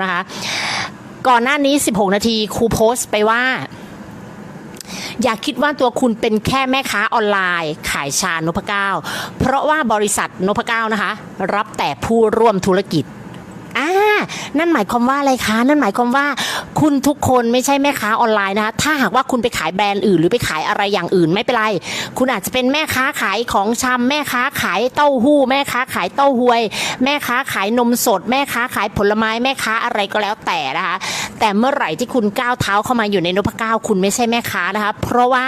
นะคะ ก่อนหน้านี้ 16 นาทีครูโพสต์ไปว่า อย่าคิดว่าตัวคุณเป็นแค่แม่ค้าออนไลน์ ขายชานพเก้า เพราะว่าบริษัทนพเก้านะคะ รับแต่ผู้ร่วมธุรกิจอ่านั่นหมายความว่าอะไรคะ นั่นหมายความว่า คุณทุกคนไม่ใช่แม่ค้าออนไลน์นะคะถ้าหากว่าคุณไปขายแบรนด์อื่น หรือไปขายอะไรอย่างอื่นไม่เป็นไร คุณอาจจะเป็นแม่ค้าขายของชำแม่ค้าขายเต้าหู้ แม่ค้าขายเต้าหวย แม่ค้าขายนมสด แม่ค้าขายผลไม้แม่ค้าอะไรก็แล้วแต่นะคะ แต่เมื่อไหร่ที่คุณก้าวเท้าเข้ามาอยู่ในนพเก้าคุณไม่ใช่แม่ค้านะคะเพราะว่า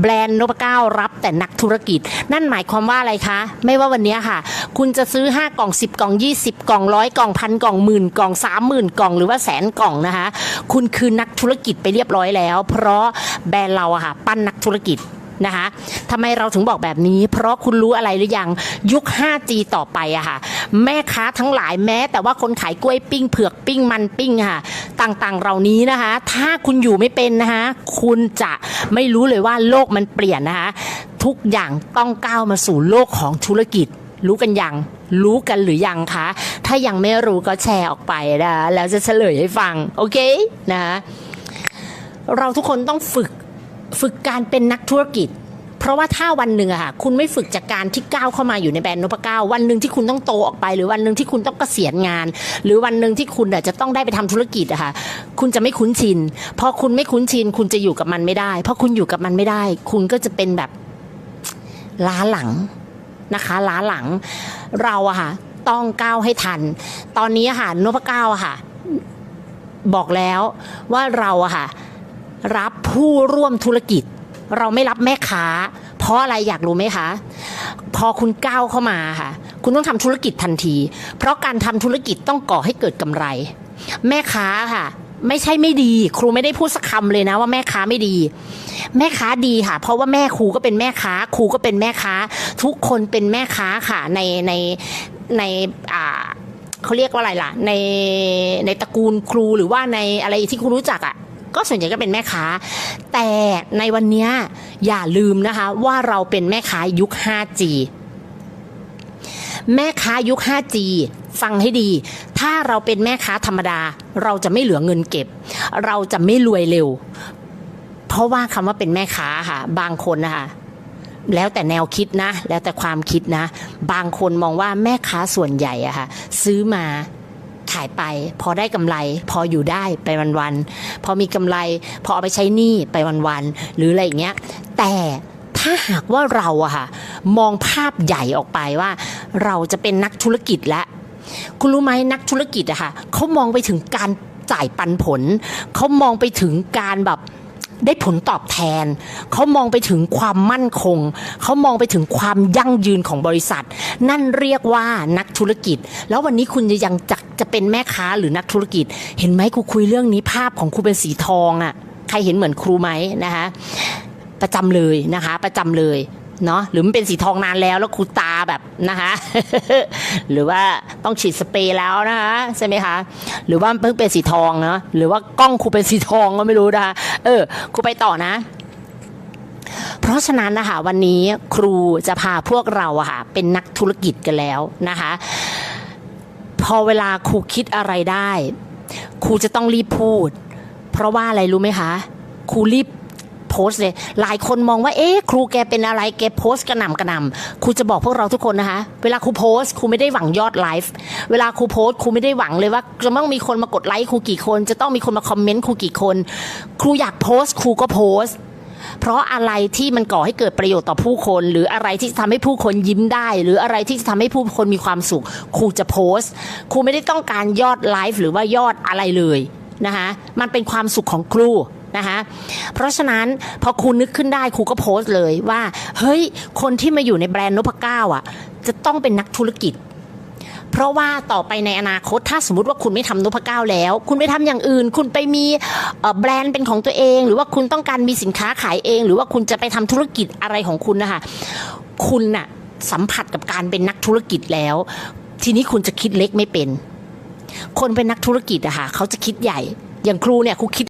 แบรนด์นพเก้ารับแต่นักธุรกิจ นั่นหมายความว่าอะไรคะ ไม่ว่าวันนี้ค่ะ คุณจะซื้อ 5 กล่อง 10 กล่อง 20 กล่องร้อยกล่องพันกล่องหมื่นกล่อง 30,000 กล่องหรือว่าแสนกล่องนะคะ คุณคือนักธุรกิจไปเรียบร้อยแล้ว เพราะแบรนด์เราอะค่ะ ปั้นนักธุรกิจ นะคะทำไมเราถึงบอกแบบนี้ เพราะคุณรู้อะไรหรือยังยุค 5G ต่อไปอะค่ะ แม่ค้าทั้งหลายแม้ แต่ว่าคนขายกล้วยปิ้งเผือกปิ้งมันปิ้งค่ะ ต่างๆเหล่านี้นะคะ ถ้าคุณอยู่ไม่เป็นนะคะ คุณจะไม่รู้เลยว่าโลกมันเปลี่ยนนะคะ ทุกอย่างต้องก้าวมาสู่โลกของธุรกิจรู้กันยัง รู้กันหรือยังคะ ถ้ายังไม่รู้ก็แชร์ออกไปนะ แล้วจะเฉลยให้ฟัง โอเค นะ เราทุกคนต้องฝึก ฝึกการเป็นนักธุรกิจ เพราะว่าถ้าวันหนึ่งอะค่ะคุณไม่ฝึกจากการที่ก้าวเข้ามาอยู่ในแบรนด์นพเก้าวันหนึ่งที่คุณต้องโตออกไป หรือวันหนึ่งที่คุณต้องเกษียณงาน หรือวันหนึ่งที่คุณอะจะต้องได้ไปทำธุรกิจอะค่ะคุณจะไม่คุ้นชินพอคุณไม่คุ้นชิน คุณจะอยู่กับมันไม่ได้เพราะคุณอยู่กับมันไม่ได้ คุณก็จะเป็นแบบล้าหลังนะคะล้าหลังเราอะค่ะต้องก้าวให้ทัน ตอนนี้อะค่ะนพเก้าอะค่ะ บอกแล้วว่าเราอะค่ะ รับผู้ร่วมธุรกิจ เราไม่รับแม่ค้า เพราะอะไรอยากรู้ไหมคะ พอคุณก้าวเข้ามาค่ะ คุณต้องทำธุรกิจทันที เพราะการทำธุรกิจต้องก่อให้เกิดกำไร แม่ค้าค่ะ ไม่ใช่ไม่ดี ครูไม่ได้พูดสักคำเลยนะว่าแม่ค้าไม่ดี แม่ค้าดีค่ะ เพราะว่าแม่ครูก็เป็นแม่ค้า ครูก็เป็นแม่ค้า ทุกคนเป็นแม่ค้าค่ะในในในอ่าเขาเรียกว่าอะไรล่ะ ในในตระกูลครูหรือว่าในอะไรที่ครูรู้จักอะ่ะ ก็ส่วนใหญ่ก็เป็นแม่ค้า แต่ในวันเนี้ยอย่าลืมนะคะว่าเราเป็นแม่ค้ายุค 5G แม่ค้ายุค 5G ฟังให้ดี ถ้าเราเป็นแม่ค้าธรรมดา เราจะไม่เหลือเงินเก็บ เราจะไม่รวยเร็ว เพราะว่าคำว่าเป็นแม่ค้าค่ะ บางคนนะคะแล้วแต่แนวคิดนะ แล้วแต่ความคิดนะ บางคนมองว่าแม่ค้าส่วนใหญ่อะค่ะ ซื้อมา ขายไป พอได้กำไร พออยู่ได้ไปวันๆพอมีกำไร พอเอาไปใช้หนี้ไปวันๆหรืออะไรอย่างเงี้ย แต่ถ้าหากว่าเราอะค่ะมองภาพใหญ่ออกไปว่า เราจะเป็นนักธุรกิจแล้วคุณรู้ไหมนักธุรกิจอะค่ะเขามองไปถึงการจ่ายปันผล เขามองไปถึงการแบบได้ผลตอบแทน เขามองไปถึงความมั่นคง เขามองไปถึงความยั่งยืนของบริษัท นั่นเรียกว่านักธุรกิจ แล้ววันนี้คุณจะยังจะ จะเป็นแม่ค้าหรือนักธุรกิจ เห็นไหมครูคุยเรื่องนี้ภาพของครูเป็นสีทองอะใครเห็นเหมือนครูไหมนะคะ ประจำเลยนะคะ ประจำเลยเนาะหรือมันเป็นสีทองนานแล้วแล้วครูตาแบบนะคะ หรือว่าต้องฉีดสเปรย์แล้วนะคะใช่ไหมคะหรือว่าเพิ่งเป็นสีทองเนาะหรือว่ากล้องครูเป็นสีทองก็ไม่รู้นะคะเออครูไปต่อนะ เพราะฉะนั้นนะคะวันนี้ครูจะพาพวกเราอะค่ะเป็นนักธุรกิจกันแล้วนะคะ พอเวลาครูคิดอะไรได้ ครูจะต้องรีบพูด เพราะว่าอะไรรู้ไหมคะ ครูรีบโพสเลย หลายคนมองว่า เอ๊ะ ครูแกเป็นอะไร แกโพสกระหน่ำกระหน่ำครูจะบอกพวกเราทุกคนนะคะ เวลาครูโพสครูไม่ได้หวังยอดไลฟ์ เวลาครูโพสครูไม่ได้หวังเลยว่า จะต้องมีคนมากดไลค์ครูกี่คน จะต้องมีคนมาคอมเมนต์ครูกี่คน ครูอยากโพสครูก็โพสต์ เพราะอะไรที่มันก่อให้เกิดประโยชน์ต่อผู้คน หรืออะไรที่จะทำให้ผู้คนยิ้มได้ หรืออะไรที่จะทำให้ผู้คนมีความสุขครูจะโพสต์ครูไม่ได้ต้องการยอดไลฟ์หรือว่ายอดอะไรเลยนะคะมันเป็นความสุขของครูนะคะเพราะฉะนั้นพอครูนึกขึ้นได้ครูก็โพสต์เลยว่า เฮ้ย คนที่มาอยู่ในแบรนด์นพเก้าอะ จะต้องเป็นนักธุรกิจ เพราะว่าต่อไปในอนาคตถ้าสมมติว่าคุณไม่ทำนพเก้าแล้ว คุณไปทำอย่างอื่น คุณไปมีแบรนด์เป็นของตัวเอง หรือว่าคุณต้องการมีสินค้าขายเอง หรือว่าคุณจะไปทำธุรกิจอะไรของคุณนะคะคุณน่ะสัมผัสกับการเป็นนักธุรกิจแล้ว ทีนี้คุณจะคิดเล็กไม่เป็น คนเป็นนักธุรกิจอะค่ะเขาจะคิดใหญ่อย่างครูเนี่ยครูคิด